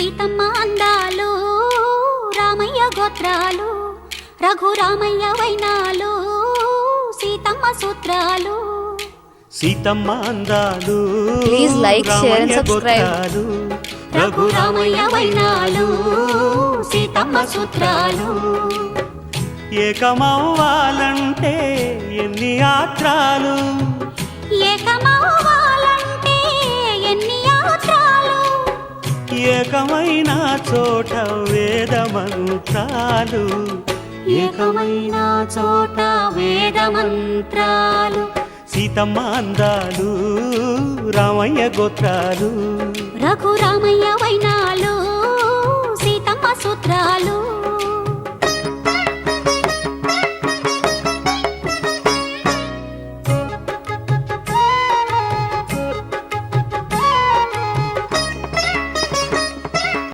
సీతమ్మ అందాలు రామయ్య గోత్రాలు రఘురామయ్య వైనాలు సీతమ్మ సూత్రాలు. సీతమ్మ అందాలు Please like, share and Ramayya subscribe. గోత్రాలు, రఘురామయ్య వైనాలు సీతమ్మ సూత్రాలు. ఏకమవ్వాలంటే ఎన్ని ఆత్రాలు? ఏకమైన చోట వేద మంత్రాలు ఏకమైన చోట వేద మంత్రాలు సీతమ్మ అందాలు రామయ్య గోత్రాలు. రఘురామయ్య వైనాలు